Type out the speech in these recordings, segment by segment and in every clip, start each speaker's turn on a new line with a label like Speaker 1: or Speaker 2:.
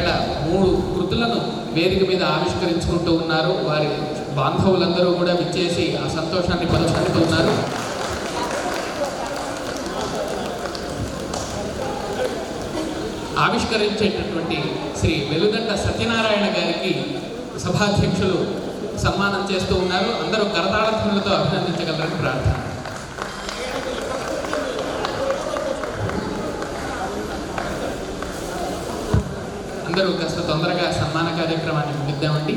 Speaker 1: ఇక్కడ మూడు కృతులను వేదిక మీద ఆవిష్కరించుకుంటూ ఉన్నారు. వారి బాంధవులందరూ కూడా విచ్చేసి ఆ సంతోషాన్ని పంచుకుంటూ ఉన్నారు. ఆవిష్కరించేటటువంటి శ్రీ వెలుదండ సత్యనారాయణ గారికి సభాధ్యక్షులు సన్మానం చేస్తూ ఉన్నారు. అందరూ కరతాళధ్వనులతో అభినందించగలరని ప్రార్థన. అందరూ కాస్త తొందరగా సన్మాన కార్యక్రమాన్ని ముగిద్దామండి.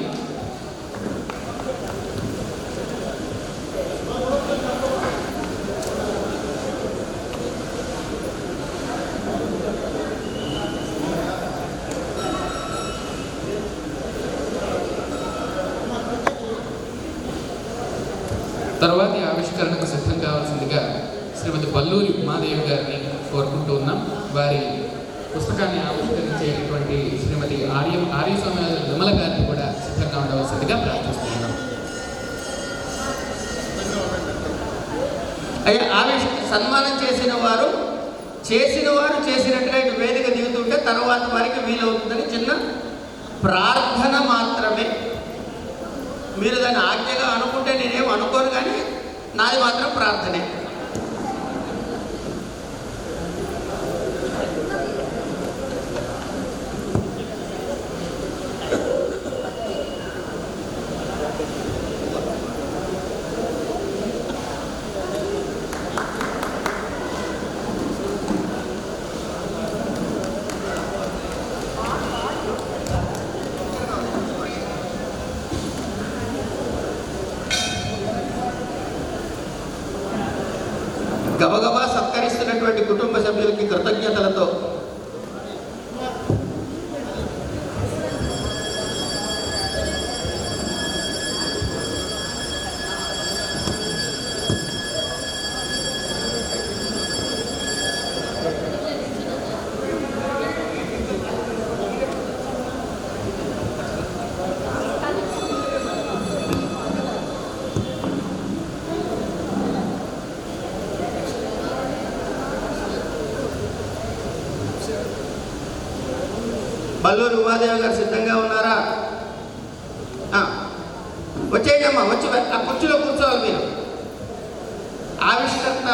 Speaker 1: తర్వాతి ఆవిష్కరణకు సిద్ధం కావాల్సిందిగా శ్రీమతి పల్లూరి ఉమాదేవి గారిని కోరుకుంటూ ఉన్నాం. వారి పుస్తకాన్ని ఆవిష్కరించేటువంటి ఆర్య ఆర్యస్వామి విమల గారిని కూడా సిద్ధంగా ఉండవలసిందిగా ప్రార్థిస్తున్నాం
Speaker 2: అయ్యా ఆవిష్ సన్మానం చేసిన వారు చేసిన వారు చేసినట్టుగా ఇటు వేదిక దిగుతుంటే తర్వాత వారికి వీలవుతుందని చిన్న ప్రార్థన మాత్రమే. మీరు దాన్ని ఆజ్ఞగా అనుకుంటే నేనేం అనుకోను కానీ నాది మాత్రం ప్రార్థనే. Gaba Gaba బల్లూరు ఉమాదేవి గారు సిద్ధంగా ఉన్నారా? వచ్చేయమ్మా వచ్చి ఆ కుర్చీలో కూర్చోవాలి మీరు. ఆవిష్కర్త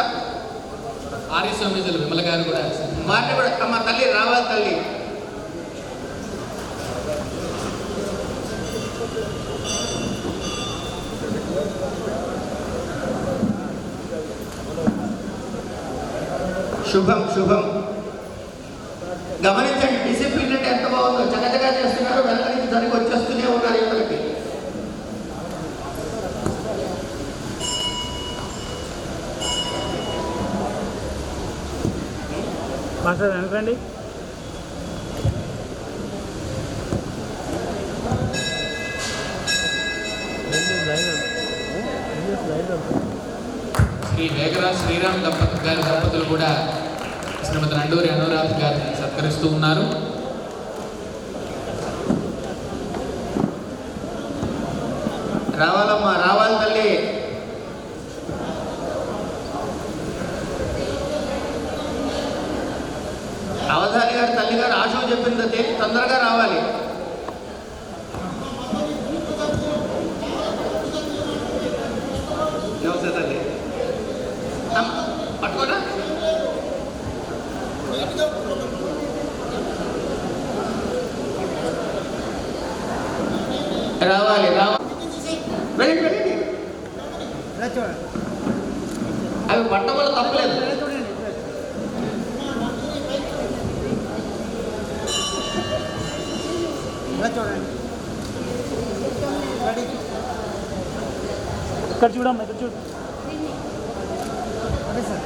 Speaker 1: ఆర్యస్వామిజులు విమల గారు కూడా
Speaker 2: వారిని కూడా అమ్మ తల్లి రావాలి తల్లి. శుభం శుభం. గమనించండి దానికి వచ్చేస్తూనే ఉన్నారు ఇవరికి
Speaker 3: మాస్టర్ వెనకండి.
Speaker 1: శ్రీ వేగరాజ్ శ్రీరామ్ దంపతి గారి దంపతులు కూడా శ్రీమతి నండూరి అనురాధ గారిని సత్కరిస్తూ ఉన్నారు
Speaker 2: రావాలమ్మా రావాలి తల్లి అవధాని గారు తల్లి గారు ఆశ చెప్పింది తొందరగా రావాలి. నమస్తే తల్లి. పట్టుకోరా. రావాలి రావాలి. అవి పట్టడం వల్ల తప్పలేదు.
Speaker 3: ఇలా చూడండి ఇక్కడ చూడమ్మా ఇక్కడ చూడు. అదే సార్.